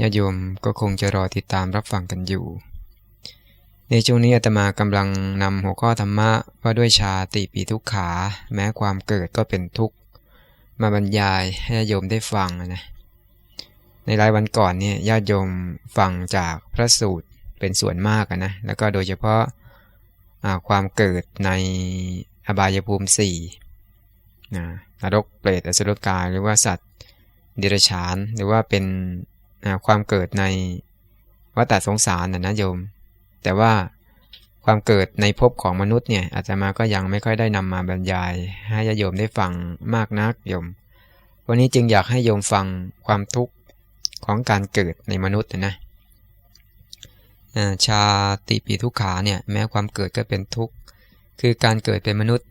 ญาโยมก็คงจะรอติดตามรับฟังกันอยู่ ในช่วงนี้อาตมากำลังนำหัวข้อธรรมะว่าด้วยชาติปีทุกขา แม้ความเกิดก็เป็นทุกข์ มาบรรยายให้ญาโยมได้ฟังนะในรายวันก่อนเนี่ยญาติโยมฟังจากพระสูตรเป็นส่วนมากนะแล้วก็โดยเฉพาะความเกิดในอบายภูมิสี่นะนรกเปรตอสุรกายหรือว่าสัตว์เดรัจฉานหรือว่าเป็น ความเกิดในวัฏสงสารนะนะโยม แต่ว่าความเกิดในภพของมนุษย์เนี่ยอาจจะมาก็ยังไม่ค่อยได้นำมาบรรยาย ให้โยมได้ฟังมากนักโยม วันนี้จึงอยากให้โยมฟังความทุกข์ของการเกิดในมนุษย์นะชาติปีทุกขาเนี่ยแม้ความเกิดก็เป็นทุกข์คือการเกิดเป็นมนุษย์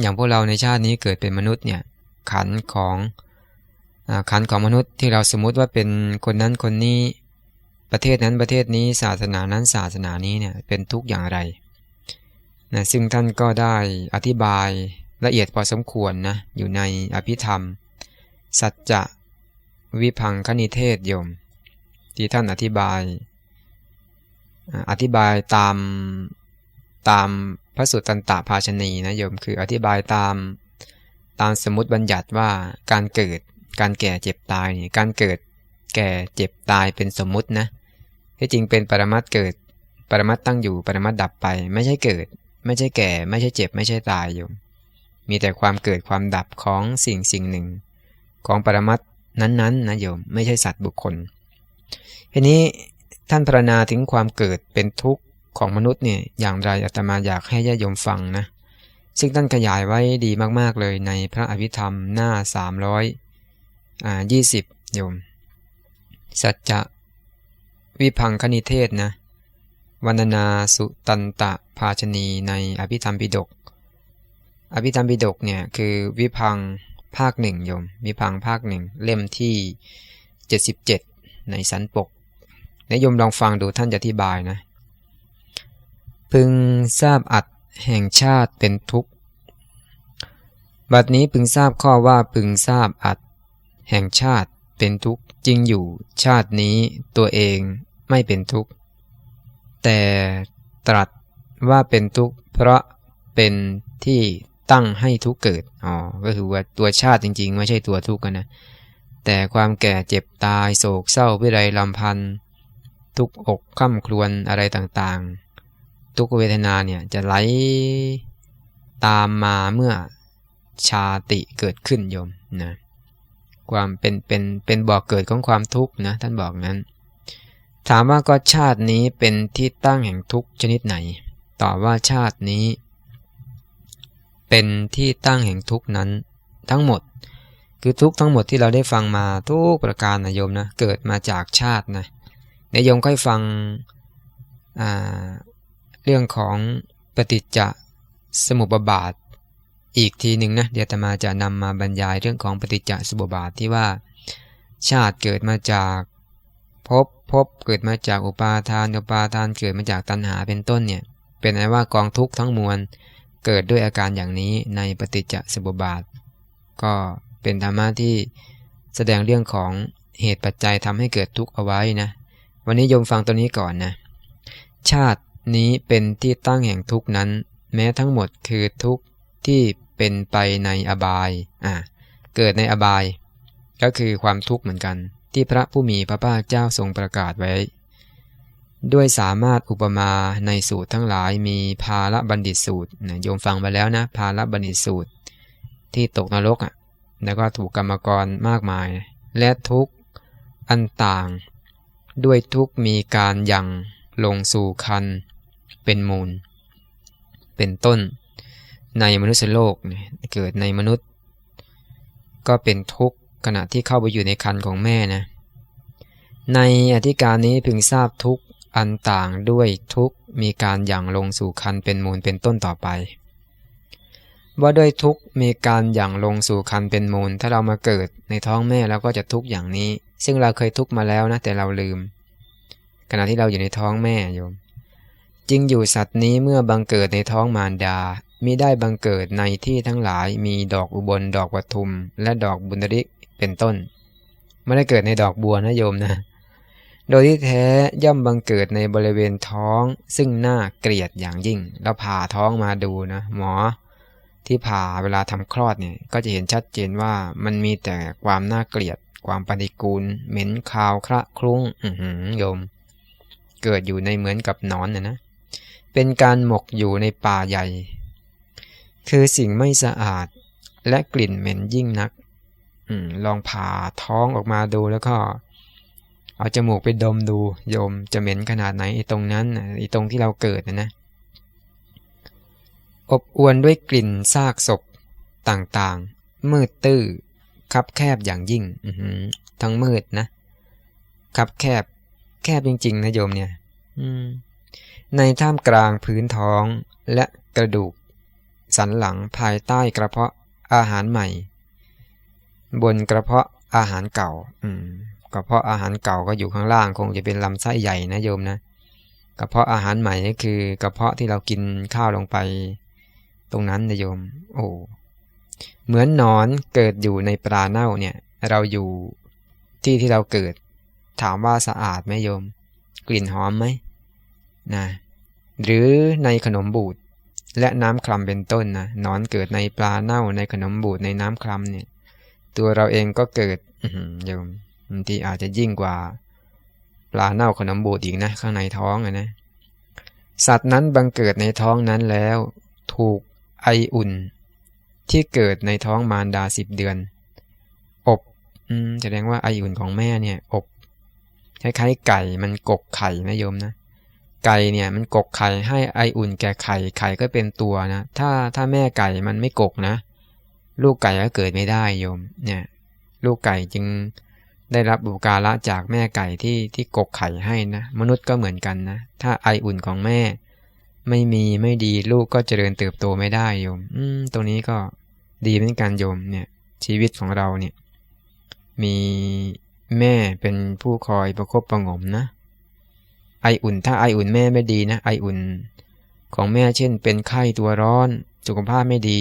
อย่างพวกเราในชาตินี้เกิดเป็นมนุษย์เนี่ยขันของ ขันของมนุษย์ที่เราสมมุติว่าเป็นคนนั้นคนนี้ ประเทศนั้นประเทศนี้ศาสนานั้นศาสนานี้เนี่ยเป็นทุกอย่างไรนะซึ่งท่านก็ได้อธิบายละเอียดพอสมควรนะอยู่ในอภิธรรม สัจจะวิพังคณิเทศโยม ที่ท่านอธิบาย อธิบายตามตามพระสุตตันตภาชนีนะโยมคืออธิบายตามตามสมมติบัญญัติว่าการเกิด การแก่เจ็บตายนี่การเกิดแก่เจ็บตายเป็นสมมุตินะที่จริงเป็นปรมัตเกิด ปรมัตตั้งอยู่ปรมัตดับไป ไม่ใช่เกิด ไม่ใช่แก่ ไม่ใช่เจ็บ ไม่ใช่ตายโยมมีแต่ความเกิดความดับของสิ่งสิ่งหนึ่ง ของปรมัตนั้นๆนะโยมไม่ใช่สัตว์บุคคลทีนี้ท่านพรรณนาถึงความเกิดเป็นทุกข์ของมนุษย์เนี่ยอย่างไรอาตมาอยากให้ญาติโยมฟังนะซึ่งท่านขยายไว้ดีมากๆเลยในพระอภิธรรมหน้า 300 อ่ายี่สิบโยม สัจจะวิพังคณิเทศนะวันนาสุตันตะภาชนีในอภิธรรมปิฎกอภิธรรมปิฎกเนี่ยคือวิพังภาคหนึ่งโยม วิพังภาคหนึ่งเล่มที่ 77 ในสันปกนายโยมลองฟังดูท่านจะอธิบายนะ พึงทราบอัดแห่งชาติเป็นทุกข์ บัดนี้พึงทราบข้อว่าพึงทราบอัด แห่งชาติเป็นทุกข์จริงอยู่ชาตินี้ตัวเองไม่เป็นทุกข์ แต่ตรัสว่าเป็นทุกข์เพราะเป็นที่ตั้งให้ทุกข์เกิดอ๋อก็คือว่าตัวชาติจริง ๆ ไม่ใช่ตัวทุกข์นะแต่ความแก่เจ็บตายโศกเศร้าวิไรลำพันธ์ทุกอกข้ามครวนอะไรต่างๆ ทุกเวทนาเนี่ยจะไหลตามมาเมื่อชาติเกิดขึ้นโยมนะ ความเป็นเป็นเป็นบ่อกเกิดของความทุกข์นะท่านบอกนั้น ถามว่าก็ชาตินี้เป็นที่ตั้งแห่งทุกข์ชนิดไหนตอบว่าชาตินี้ เป็นที่ตั้งแห่งทุกข์นั้น ทั้งหมด คือทุกทั้งหมดที่เราได้ฟังมาทุกประการนะโยมนะเกิดมาจากชาตินะในโยมค่อยฟังเรื่องของปฏิจจสมุปบาท อีกทีหนึ่งนะเดี๋ยวตมาจะนำมาบรรยายเรื่องของปฏิจจสมุปบาทที่ว่า ชาติเกิดมาจากพภพบเกิดมาจากอุปาทานอุปาทานเกิดมาจากตัณหาเป็นต้นเนี่ยเป็นไงว่ากองทุกข์ทั้งมวลเกิดด้วยอาการอย่างนี้ในปฏิจจสมุปบาท ก็เป็นธรรมะที่แสดงเรื่องของเหตุปัจจัยทำให้เกิดทุกข์เอาไว้นะวันนี้โยมฟังตัวนี้ก่อนนะชาตินี้เป็นที่ตั้งแห่งทุกข์นั้น แม้ทั้งหมดคือทุกข์ที่ เป็นไปในอบายอ่าเกิดในอบาย ก็คือความทุกข์เหมือนกัน ที่พระผู้มีพระภาคเจ้าทรงประกาศไว้ ด้วยสามารถอุปมาในสูตรทั้งหลายมีภาละบัณฑิตสูตรนะโยมฟังไปแล้วนะภาละบัณฑิตสูตร ที่ตกนรกอะแล้วก็ถูกกรรมกรมากมาย และทุกอันต่าง ด้วยทุกมีการยังลงสู่คันเป็นมูล เป็นต้น ในมนุษยโลกเกิดในมนุษย์ ก็เป็นทุกข์ขณะที่เข้าไปอยู่ในคันของแม่นะในอธิการนี้พึงทราบทุกข์อันต่างด้วยทุกมีการหยั่งลงสู่คันเป็นมูลเป็นต้นต่อไป ว่าด้วยทุกมีการหยั่งลงสู่คันเป็นมูล ถ้าเรามาเกิดในท้องแม่เราก็จะทุกอย่างนี้ ซึ่งเราเคยทุกมาแล้วนะแต่เราลืม ขณะที่เราอยู่ในท้องแม่โยมจริงอยู่สัตว์นี้เมื่อบังเกิดในท้องมารดา มิได้บังเกิดในที่ทั้งหลายมีดอกอุบลดอกวัทุม และดอกบุญริกเป็นต้น ไม่ได้เกิดในดอกบัวนะโยมนะ โดยที่แท้ย่อมบังเกิดในบริเวณท้อง ซึ่งน่าเกลียดอย่างยิ่งเราผ่าท้องมาดูนะ หมอ ที่ผ่าเวลาทำคลอดเนี่ยก็จะเห็นชัดเจนว่ามันมีแต่ความน่าเกลียด ความปฏิกูล เหม็นคาวคระคลุ้งอืโยม เกิดอยู่ในเหมือนกับนอนนะนะเป็นการหมกอยู่ในป่าใหญ่ คือสิ่งไม่สะอาดและกลิ่นเหม็นยิ่งนักอลองผ่าท้องออกมาดูแล้วก็ เอาจมูกไปดมดูโยมจะเหม็นขนาดไหนไอ้ตรงนั้นไอ้ตรงที่เราเกิดนะนะอบอวนด้วยกลิ่นซากศพต่างๆ มืดตื้อคับแคบอย่างยิ่งทั้งมืดนะ คับแคบ แคบจริง ๆ นะโยมเนี่ยในท่ามกลางพื้นท้องและกระดูก สันหลังภายใต้กระเพาะอาหารใหม่ บนกระเพาะอาหารเก่า อืมกระเพาะอาหารเก่าก็อยู่ข้างล่างคงจะเป็นลำไส้ใหญ่นะโยมนะกระเพาะอาหารใหม่ก็คือกระเพาะที่เรากินข้าวลงไป ตรงนั้นนะโยม โอ้เหมือนนอนเกิดอยู่ในปลาเน่าเนี่ย เราอยู่ที่ที่เราเกิด ถามว่าสะอาดไหมโยม กลิ่นหอมไหมนะหรือในขนมบูด และน้ำคลำเป็นต้นนะนอนเกิดในปลาเน่าในขนมบูดในน้ำคลำเนี่ย ตัวเราเองก็เกิดโยมบางทีอาจจะยิ่งกว่า ปลาเน่าขนมบูดอีกนะ ข้างในท้องนะ สัตว์นั้นบังเกิดในท้องนั้นแล้ว ถูกไออุ่น ที่เกิดในท้องมารดาสิบเดือน อบอแสดงว่าไออุ่นของแม่เนี่ย อบคล้ายๆไก่มันกกไข่นะโยมนะ ไก่เนี่ยมันกกไข่ให้ไออุ่นแก่ไข่ไข่ก็เป็นตัวนะถ้าถ้าแม่ไก่มันไม่กกนะ ลูกไก่ก็เกิดไม่ได้โยมเนี่ยลูกไก่จึงได้รับบุการะจากแม่ไก่ที่ที่กกไข่ให้นะมนุษย์ก็เหมือนกันนะถ้าไออุ่นของแม่ ไม่มีไม่ดีลูกก็เจริญเติบโตไม่ได้โยม อืมตรงนี้ก็ดีเหมือนกันโยมเนี่ย ชีวิตของเราเนี่ย มีแม่เป็นผู้คอยประคบประงมนะ ไออุ่น ถ้าไออุ่นแม่ไม่ดีนะ ไออุ่น ของแม่เช่น เป็นไข้ตัวร้อน สุขภาพไม่ดี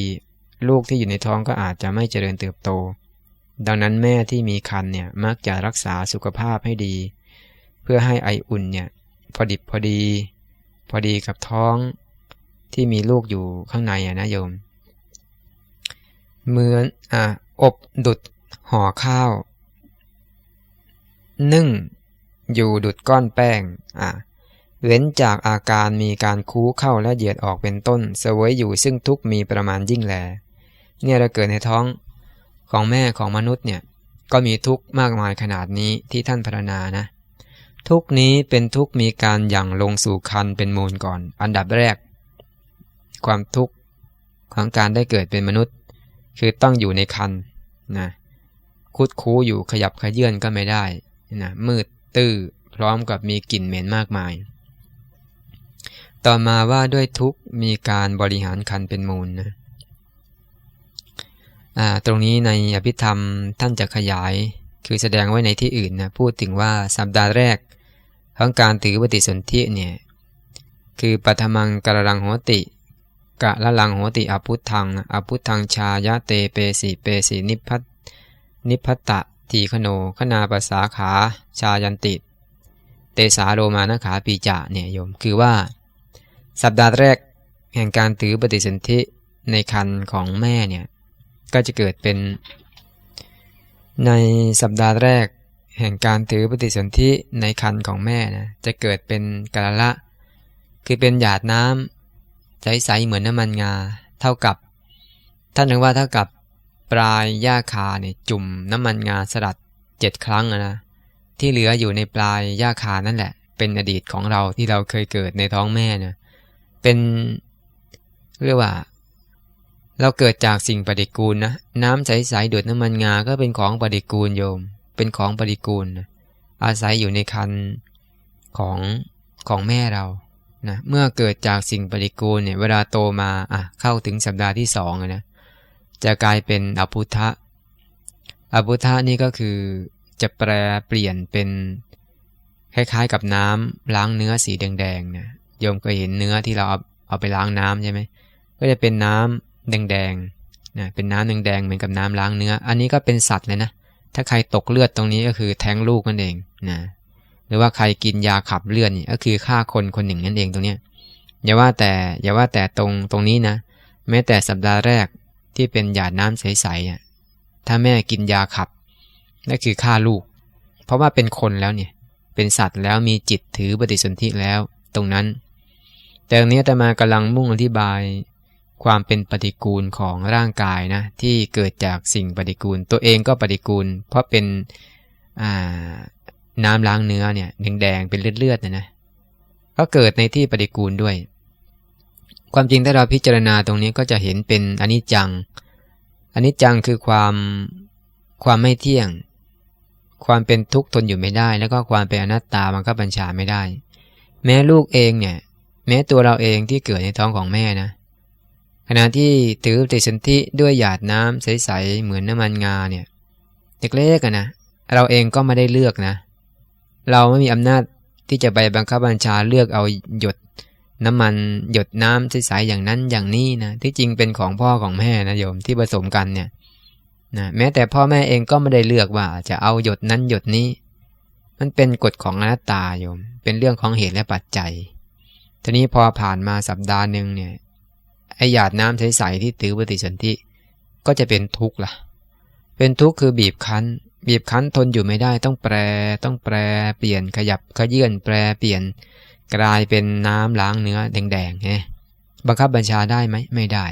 ลูกที่อยู่ในท้องก็อาจจะไม่เจริญเติบโต ดังนั้นแม่ที่มีคันเนี่ยมักจะรักษาสุขภาพให้ดี เพื่อให้ไออุ่นเนี่ยพอดิบพอดี พอดีกับท้องที่มีลูกอยู่ข้างในอะนะโยม เหมือนอะอบดุดห่อข้าว นึ่ง อยู่ดุดก้อนแป้งอะเว้นจากอาการมีการคู้เข้าและเหยียดออกเป็นต้นเสวยอยู่ซึ่งทุกมีประมาณยิ่งแล เนี่ยเราเกิดในท้องของแม่ของมนุษย์เนี่ยก็มีทุกข์มากมายขนาดนี้ที่ท่านพรรณนานะ ทุกนี้เป็นทุกมีการหยั่งลงสู่คันเป็นมูลก่อน อันดับแรก ความทุกข์ของการได้เกิดเป็นมนุษย์ คือต้องอยู่ในคันนะคุดคูอยู่ขยับขยื่นก็ไม่ได้นะมืด ตื้อพร้อมกับมีกลิ่นเหม็นมากมาย ต่อมาว่าด้วยทุกมีการบริหารคันเป็นมูลนะตรงนี้ในอภิธรรมท่านจะขยายคือแสดงไว้ในที่อื่นนะพูดถึงว่าสัปดาห์แรกของการถือปฏิสนธิเนี่ยคือปัทมังกระลังโหติกะละลังโหติอภุทังอภุทังชายะเตเปสีเปสีนิพัตนิพัตตะ ทีขโนขนาภาษาขาชายันติ เตสาโรมานขาปีจาเนี่ยโยมคือว่า สัปดาห์แรกแห่งการถือปฏิสนธิในคันของแม่เนี่ยก็จะเกิดเป็น ในสัปดาห์แรกแห่งการถือปฏิสนธิในคันของแม่นะจะเกิดเป็นกะละ คือเป็นหยาดน้ำใสๆเหมือนน้ำมันงา เท่ากับ ท่านนึกว่าเท่ากับ ปลายหญ้าคาเนี่ยจุ่มน้ำมันงาสลัดเจ็ดครั้งนะที่เหลืออยู่ในปลายหญ้าคานั่นแหละ เป็นอดีตของเราที่เราเคยเกิดในท้องแม่นะเป็นเรียกว่า เราเกิดจากสิ่งปฏิกูลนะน้ำใสๆดูดน้ำมันงาก็เป็นของปฏิกูลโยม เป็นของปฏิกูลนะอาศัยอยู่ในคันของของแม่เรานะเมื่อเกิดจากสิ่งปฏิกูลเนี่ยเวลาโตมาอะเข้าถึงสัปดาห์ที่สองนะ จะกลายเป็นอภุทะอภุทะนี่ก็คือจะแปลเปลี่ยนเป็นคล้ายๆกับน้ำล้างเนื้อสีแดงๆนะโยมก็เห็นเนื้อที่เราเอาเอาไปล้างน้ำใช่ไหมก็จะเป็นน้ำแดงๆนะเป็นน้ำแดงๆเหมือนกับน้ำล้างเนื้อ อันนี้ก็เป็นสัตว์เลยนะถ้าใครตกเลือดตรงนี้ก็คือแท้งลูกนั่นเองนะหรือว่าใครกินยาขับเลือดนี่ก็คือฆ่าคนคนหนึ่งนั่นเองตรงนี้อย่าว่าแต่อย่าว่าแต่ตรงตรงนี้นะแม้แต่สัปดาห์แรก ที่เป็นหยาดน้ำใสๆอะถ้าแม่กินยาขับนั่นคือฆ่าลูก เพราะว่าเป็นคนแล้วเนี่ยเป็นสัตว์แล้วมีจิตถือปฏิสนธิแล้วตรงนั้น แต่ตรงนี้แต่มากำลังมุ่งอธิบายความเป็นปฏิกูลของร่างกายนะที่เกิดจากสิ่งปฏิกูล ตัวเองก็ปฏิกูล เพราะเป็นน้ำล้างเนื้อเนี่ยแดงๆเป็นเลือดๆนะนะก็เกิดในที่ปฏิกูลด้วย ความจริงถ้าเราพิจารณาตรงนี้ก็จะเห็นเป็นอนิจจังอนิจจังคือความความไม่เที่ยง ความเป็นทุกข์ทนอยู่ไม่ได้ แล้วก็ความเป็นอนัตตาบังคับบัญชาไม่ได้ แม้ลูกเองเนี่ย แม้ตัวเราเองที่เกิดในท้องของแม่นะ ขณะที่ถือปฏิสนธิด้วยหยาดน้ำใสๆเหมือนน้ำมันงาเนี่ยเล็กๆนะเราเองก็ไม่ได้เลือกนะ เราไม่มีอำนาจที่จะไปบังคับบัญชาเลือกเอาหยด น้ำมันหยดน้ำใสๆอย่างนั้นอย่างนี้นะที่จริงเป็นของพ่อของแม่นะโยมที่ผสมกันเนี่ยนะแม้แต่พ่อแม่เองก็ไม่ได้เลือกว่า จะเอาหยดนั้นหยดนี้ มันเป็นกฎของอนัตตาโยม เป็นเรื่องของเหตุและปัจจัย ทีนี้พอผ่านมาสัปดาห์หนึ่งเนี่ยไอหยาดน้ำใสๆที่ถือปฏิสนธิก็จะเป็นทุกข์ล่ะ เป็นทุกข์คือบีบคั้น บีบคั้นทนอยู่ไม่ได้ต้องแปร ต้องแปรเปลี่ยนขยับขยื่นแปรเปลี่ยน กลายเป็นน้ำล้างเนื้อแดงๆไงบังคับบัญชาได้ไหมไม่ได้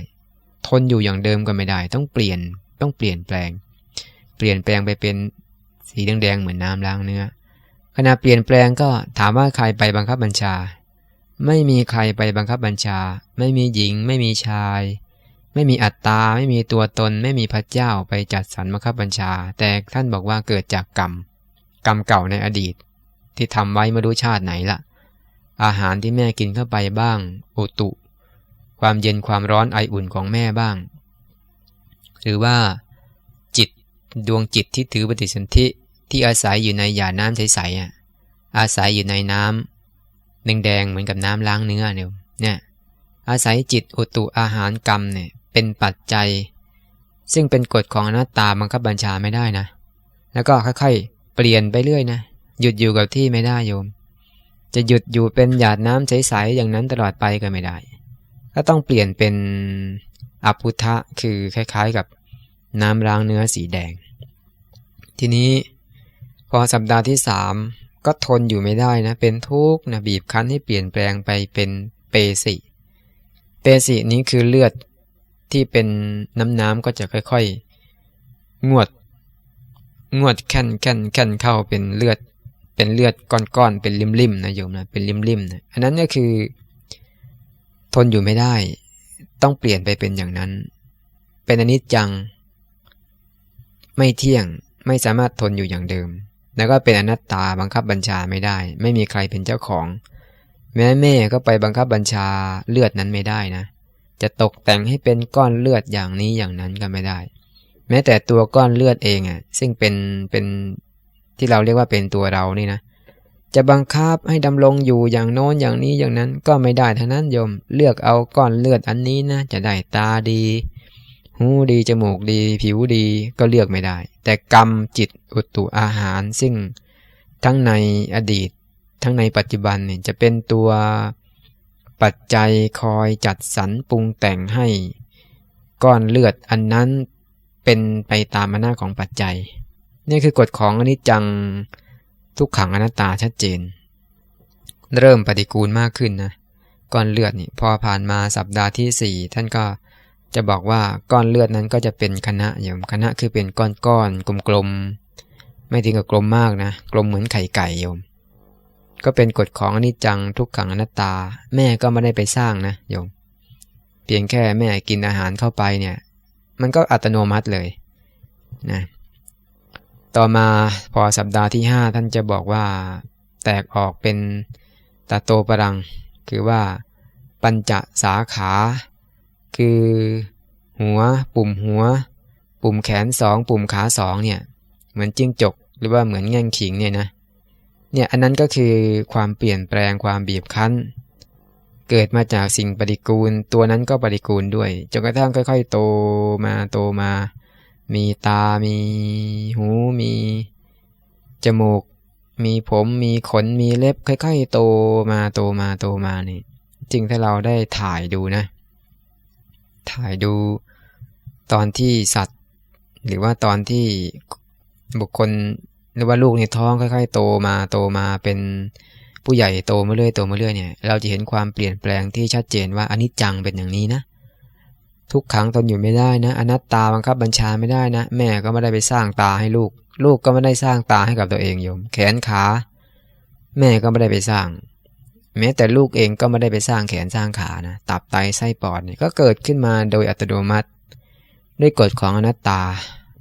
ทนอยู่อย่างเดิมก็ไม่ได้ ต้องเปลี่ยนต้องเปลี่ยนแปลง เปลี่ยนแปลงไปเป็นสีแดงๆเหมือนน้ำล้างเนื้อขณะเปลี่ยนแปลงก็ถามว่าใครไปบังคับบัญชา ไม่มีใครไปบังคับบัญชา ไม่มีหญิง ไม่มีชาย ไม่มีอัตตา ไม่มีตัวตน ไม่มีพระเจ้าไปจัดสรรบังคับบัญชา แต่ท่านบอกว่าเกิดจากกรรม กรรมเก่าในอดีต ที่ทำไว้ไม่รู้ชาติไหนละ อาหารที่แม่กินเข้าไปบ้างอุตุ ความเย็นความร้อนไออุ่นของแม่บ้าง หรือว่าจิตดวงจิตที่ถือปฏิสนธิที่อาศัยอยู่ในหยาน้ำใสๆอาศัยอยู่ในน้ำแดงๆเหมือนกับน้ำล้างเนื้อเนี่ยเนี่ยอาศัยจิตอุตุอาหารกรรมเนี่ยเป็นปัจจัย ซึ่งเป็นกฎของอนัตตาบังคับบัญชาไม่ได้นะ แล้วก็ค่อยๆ เปลี่ยนไปเรื่อยนะ หยุดอยู่กับที่ไม่ได้โยม จะหยุดอยู่เป็นหยาดน้ำใสๆอย่างนั้นตลอดไปก็ไม่ได้ ก็ต้องเปลี่ยนเป็นอภุทะคือคล้ายๆกับน้ำล้างเนื้อสีแดง ทีนี้พอสัปดาห์ที่สามก็ทนอยู่ไม่ได้นะ เป็นทุกข์นะบีบคั้นให้เปลี่ยนแปลงไปเป็นเปสิ เปสินี้คือเลือดที่เป็นน้ำน้ำก็จะค่อยๆ งวด งวดแค่นแค่นแค่นเข้าเป็นเลือด เป็นเลือดก้อนๆเป็นริมๆนะโยมนะเป็นริมๆนะอันนั้นก็คือ ทนอยู่ไม่ได้ ต้องเปลี่ยนไปเป็นอย่างนั้น เป็นอนิจจัง ไม่เที่ยงไม่สามารถทนอยู่อย่างเดิม แล้วก็เป็นอนัตตาบังคับบัญชาไม่ได้ ไม่มีใครเป็นเจ้าของ แม่แม่ก็ไปบังคับบัญชาเลือดนั้นไม่ได้นะ จะตกแต่งให้เป็นก้อนเลือดอย่างนี้อย่างนั้นก็ไม่ได้ แม้แต่ตัวก้อนเลือดเองอะซึ่งเป็นเป็น ที่เราเรียกว่าเป็นตัวเรานี่นะ จะบังคับให้ดำรงอยู่อย่างโน้นอย่างนี้อย่างนั้นก็ไม่ได้ทั้งนั้นโยมเลือกเอาก้อนเลือดอันนี้นะจะได้ตาดี หูดีจมูกดี ผิวดีก็เลือกไม่ได้ แต่กรรมจิตอุตุอาหารซึ่งทั้งในอดีต ทั้งในปัจจุบันเนี่ยจะเป็นตัวปัจจัยคอยจัดสรรปรุงแต่งให้ ก้อนเลือดอันนั้นเป็นไปตามอำนาจของปัจจัย นี่คือกฎของอนิจจังทุกขังอนัตตาชัดเจน เริ่มปฏิกูลมากขึ้นนะก้อนเลือดนี่พอผ่านมาสัปดาห์ที่สี่ท่านก็จะบอกว่าก้อนเลือดนั้นก็จะเป็นคณะโยมคณะคือเป็นก้อนๆกลมๆไม่ถึงกับกลมมากนะกลมเหมือนไข่ไก่โยม ก็เป็นกฎของอนิจจังทุกขังอนัตตา แม่ก็ไม่ได้ไปสร้างนะโยม เพียงแค่แม่กินอาหารเข้าไปเนี่ย มันก็อัตโนมัติเลยนะ ต่อมาพอสัปดาห์ที่ 5 ท่านจะบอกว่า แตกออกเป็นตาโตปรัง คือว่า ปัญจสาขา คือ หัว ปุ่มหัว ปุ่มแขนสองปุ่มขาสองเนี่ย เหมือนจิ้งจก หรือว่าเหมือนแง่งขิงเนี่ยนะเนี่ยอันนั้นก็คือความเปลี่ยนแปลงความบีบคั้น เกิดมาจากสิ่งปฏิกูล ตัวนั้นก็ปฏิกูลด้วยจนกระทั่งค่อย ๆ โตมาโตมา มีตา มีหู มี จมูก มีผม มีขน มีเล็บ ค่อยๆ โตมาโตมาโตมานี่ จริงถ้าเราได้ถ่ายดูนะ ถ่ายดูตอนที่สัตว์ หรือว่าตอนที่บุคคลหรือว่าลูกในท้องค่อยๆ โตมาโตมาเป็นผู้ใหญ่โตมาเรื่อยโตมาเรื่อยเนี่ย เราจะเห็นความเปลี่ยนแปลงที่ชัดเจนว่าอนิจจังเป็นอย่างนี้นะ ทุกครั้งตนอยู่ไม่ได้นะ อนัตตาบังคับบัญชาไม่ได้นะ แม่ก็ไม่ได้ไปสร้างตาให้ลูก ลูกก็ไม่ได้สร้างตาให้กับตัวเองโยม แขนขา แม่ก็ไม่ได้ไปสร้าง แม้แต่ลูกเองก็ไม่ได้ไปสร้างแขนสร้างขานะตับไตไส้ปอดเนี่ยก็เกิดขึ้นมาโดยอัตโนมัติ ด้วยกฎของอนัตตา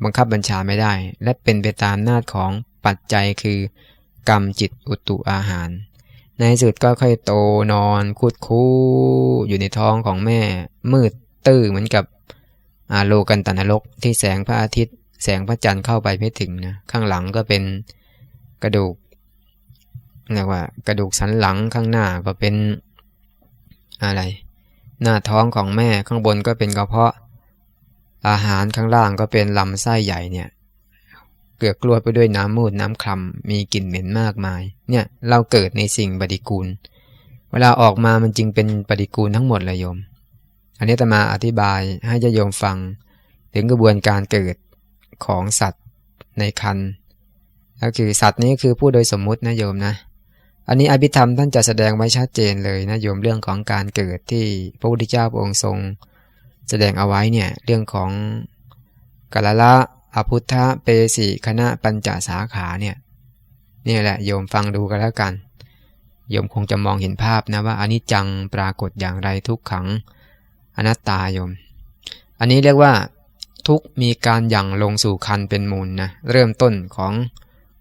บังคับบัญชาไม่ได้ และเป็นไปตามน้าของปัจจัยคือกรรมจิตอุตุอาหาร ในสุดก็ค่อยโตนอนคุดคู้อยู่ในท้องของแม่มืด ตื้อเหมือนกับอาโลกันตนรกที่แสงพระอาทิตย์ แสงพระจันทร์เข้าไปไม่ถึงนะข้างหลังก็เป็นกระดูกเรียกว่า กระดูกสันหลังข้างหน้าก็เป็นอะไร หน้าท้องของแม่ข้างบนก็เป็นกระเพาะ อาหารข้างล่างก็เป็นลำไส้ใหญ่เนี่ยเกลือกลัวไปด้วยน้ำมูดน้ำคลำมีกลิ่นเหม็นมากมาย เนี่ยเราเกิดในสิ่งปฏิกูล เวลาออกมามันจึงเป็นปฏิกูลทั้งหมดเลยโยม อันนี้จะมาอธิบายให้ญาโยมฟัง ถึงกระบวนการเกิดของสัตว์ในคันก็คือสัตว์นี้คือผู้โดยสมมุตินะโยมนะ อันนี้อภิธรรมท่านจะแสดงไว้ชัดเจนเลยนะโยมเรื่องของการเกิดที่พระพุทธเจ้าองค์ทรง แสดงเอาไว้เนี่ยเรื่องของกาลละอภุทธะเปสีคณะปัญจสาขาเนี่ยนี่แหละโยมฟังดูกันแล้วกันโยมคงจะมองเห็นภาพนะว่าอนิจจังปรากฏอย่างไรทุกขัง อนัตตาโยม อันนี้เรียกว่า ทุกมีการหยั่งลงสู่คันเป็นมูลนะเริ่มต้นของ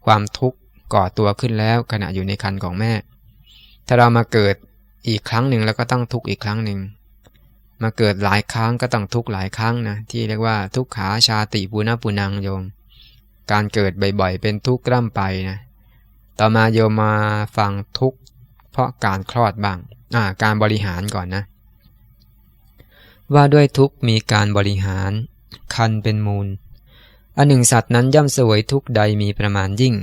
ความทุกข์ก่อตัวขึ้นแล้วขณะอยู่ในคันของแม่ ถ้าเรามาเกิดอีกครั้งหนึ่งแล้วก็ต้องทุกข์อีกครั้งหนึ่งมาเกิดหลายครั้งก็ต้องทุกข์หลายครั้งนะที่เรียกว่าทุกขาชาติปุณปุนังโยม การเกิดบ่อยๆ เป็นทุกข์ร่ำไปนะต่อมาโยมมาฟังทุกข์เพราะการคลอดบ้างอ่าการบริหารก่อนนะ ว่าด้วยทุกมีการบริหาร คันเป็นมูล อันหนึ่งสัตว์นั้นย่อมสวยทุกใดมีประมาณยิ่ง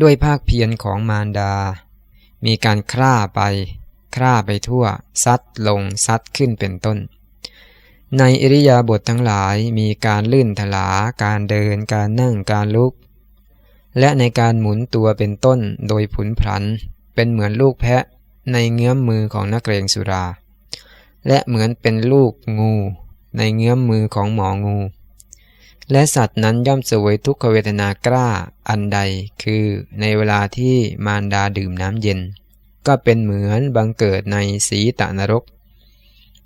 ด้วยภาคเพียรของมารดา มีการคร่าไป คร่าไปทั่ว ซัดลงซัดขึ้นเป็นต้น ในอิริยาบถททั้งหลายมีการลื่นถลา การเดิน การนั่ง การลุก และในการหมุนตัวเป็นต้นโดยผุนพลัน เป็นเหมือนลูกแพะในเงื้อมมือของนักเรียงสุรา และเหมือนเป็นลูกงู ในเงื้อมมือของหมองู และสัตว์นั้นย่อมสวยทุกขเวทนากล้าอันใด คือในเวลาที่มารดาดื่มน้ำเย็น ก็เป็นเหมือนบังเกิดในสีตะนรก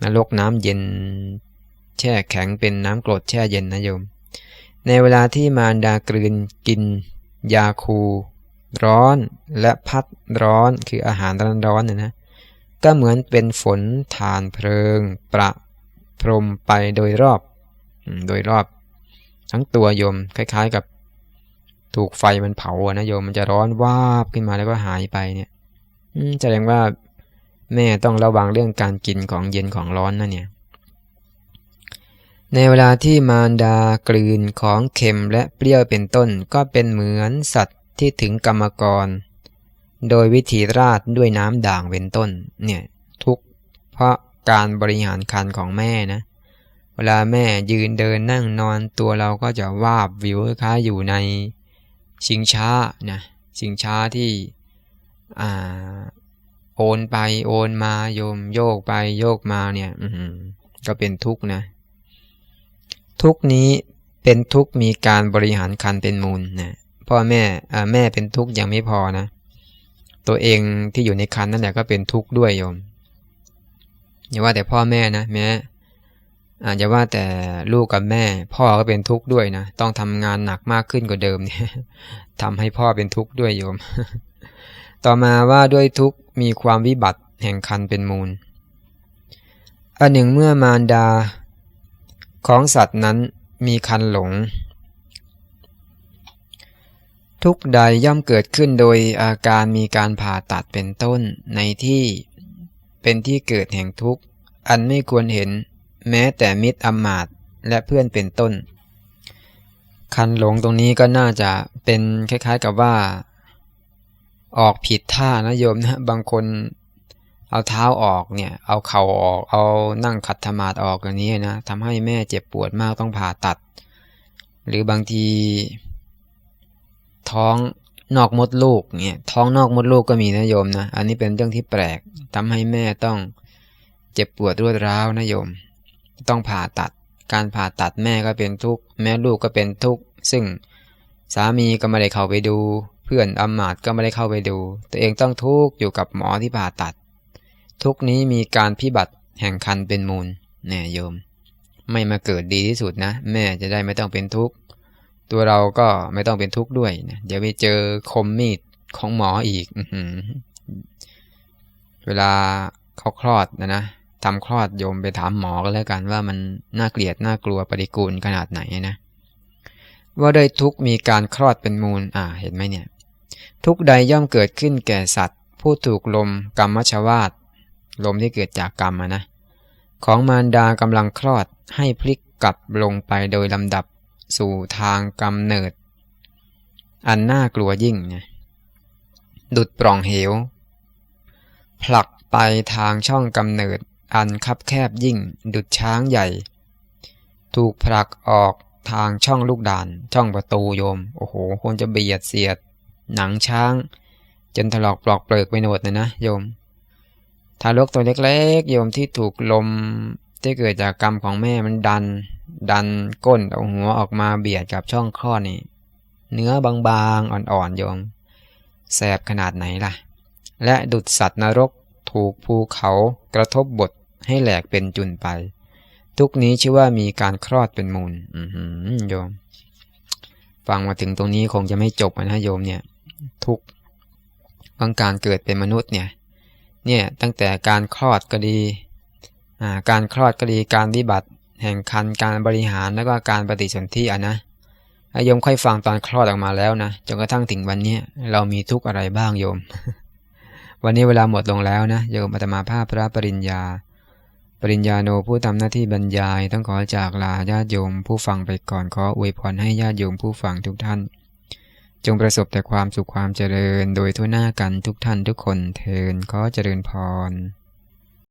นรกน้ำเย็น แช่แข็งเป็นน้ำกรดแช่เย็นนะโยม ในเวลาที่มารดากลืนกิน ยาคู ร้อนและพัดร้อนคืออาหารร้อนร้อนเนี่ยนะ ก็เหมือนเป็นฝนทานเพลิง ประพรมไปโดยรอบ โดยรอบ ทั้งตัวโยมคล้าย ๆ กับถูกไฟมันเผาอะนะโยมมันจะร้อนวาบขึ้นมาแล้วก็หายไปเนี่ยแสดงว่าแม่ต้องระวังเรื่องการกินของเย็นของร้อนนะเนี่ย ในเวลาที่มารดากลืนของเค็มและเปรี้ยวเป็นต้น ก็เป็นเหมือนสัตว์ที่ถึงกรรมกร โดยวิธีราดด้วยน้ำด่างเป็นต้น เนี่ย ทุกเพราะการบริหารคันของแม่นะ เวลาแม่ยืนเดินนั่งนอนตัวเราก็จะวาบวิวคล้ายอยู่ในชิงช้านะชิงช้าที่อ่าโอนไปโอนมาโยมโยกไปโยกมาเนี่ยก็เป็นทุกข์นะ ทุกนี้เป็นทุกข์มีการบริหารคันเป็นมูลนะพ่อแม่แม่เป็นทุกข์ยังไม่พอนะ ตัวเองที่อยู่ในคันนั่นแหละก็เป็นทุกข์ด้วยโยมอย่าว่าแต่พ่อแม่นะแม้อาจจะว่าแต่ลูกกับแม่ พ่อก็เป็นทุกข์ด้วยนะต้องทำงานหนักมากขึ้นกว่าเดิมเนี่ยทำให้พ่อเป็นทุกข์ด้วยโยม ต่อมาว่าด้วยทุกข์มีความวิบัติแห่งคันเป็นมูลอันหนึ่งเมื่อมารดาของสัตว์นั้นมีคันหลง ทุกใดย่อมเกิดขึ้นโดยอาการมีการผ่าตัดเป็นต้นในที่เป็นที่เกิดแห่งทุกข์ อันไม่ควรเห็น แม้แต่มิตรอมาตและเพื่อนเป็นต้น คันหลงตรงนี้ก็น่าจะเป็นคล้ายๆกับว่า ออกผิดท่านะโยมนะบางคนเอาเท้าออกเนี่ย เอาเข่าออก เอานั่งขัดธมาดออกอย่างนี้นะทำให้แม่เจ็บปวดมากต้องผ่าตัด หรือบางที ท้องนอกมดลูกเนี่ยท้องนอกมดลูกก็มีนะโยมนะอันนี้เป็นเรื่องที่แปลกทำให้แม่ต้องเจ็บปวดรวดร้าวนะโยม ต้องผ่าตัด การผ่าตัดแม่ก็เป็นทุกข์แม่ลูกก็เป็นทุกข์ซึ่งสามีก็ไม่ได้เข้าไปดู เพื่อนอำมาตย์ก็ไม่ได้เข้าไปดู ตัวเองต้องทุกข์อยู่กับหมอที่ผ่าตัด ทุกนี้มีการพิบัติแห่งคันเป็นมูลแน่โยม ไม่มาเกิดดีที่สุดนะ แม่จะได้ไม่ต้องเป็นทุกข์ ตัวเราก็ไม่ต้องเป็นทุกข์ด้วยนะเดี๋ยวไปเจอคมมีดของหมออีกอเวลาเขาคลอดนะนะทำคลอดโยมไปถามหมอก็แล้วกันว่ามันน่าเกลียดน่ากลัวปฏิกูลขนาดไหนนะว่าโดยทุกมีการคลอดเป็นมูล อ่า เห็นไหมเนี่ย ทุกใดย่อมเกิดขึ้นแก่สัตว์ ผู้ถูกลมกรรมชวาตลมที่เกิดจากกรรมนะ ของมารดากำลังคลอดให้พลิกกลับลงไปโดยลำดับ สู่ทางกำเนิด อันน่ากลัวยิ่งนะดุดปล่องเหว ผลักไปทางช่องกำเนิด อันคับแคบยิ่ง ดุดช้างใหญ่ ถูกผลักออกทางช่องลูกด่าน ช่องประตูโยม โอ้โหคงจะเบียดเสียด หนังช้าง จนถลอกปลอกเปลือกไปหมดนะนะโยมทารกตัวเล็กๆ โยมที่ถูกลม ที่เกิดจากกรรมของแม่มันดัน ดันก้นเอาหัวออกมาเบียดกับช่องคลอดนี่ เนื้อบางๆ อ่อนๆโยม แสบขนาดไหนล่ะ และดุดสัตว์นรกถูกภูเขากระทบบทให้แหลกเป็นจุนไป ทุกนี้ชื่อว่ามีการคลอดเป็นมูลอืโยม ฟังมาถึงตรงนี้คงจะไม่จบนะโยมเนี่ย ทุกบางการเกิดเป็นมนุษย์เนี่ย เนี่ยตั้งแต่การคลอดก็ดี การคลอดก็ดีการวิบัติ แห่งคันการบริหารแล้วก็การปฏิสนธิอะนะโยมค่อยฟังตอนคลอดออกมาแล้วนะจนกระทั่งถึงวันนี้เรามีทุกข์อะไรบ้างโยม วันนี้เวลาหมดลงแล้วนะโยมอาตมาภาพพระปริญญา ปริญญาโนผู้ทำหน้าที่บรรยาย ต้องขอจากลาญาติโยม ผู้ฟังไปก่อนขออวยพรให้ญาติโยมผู้ฟังทุกท่าน จงประสบแต่ความสุขความเจริญ โดยทั่วหน้ากันทุกท่านทุกคนเทินขอเจริญพร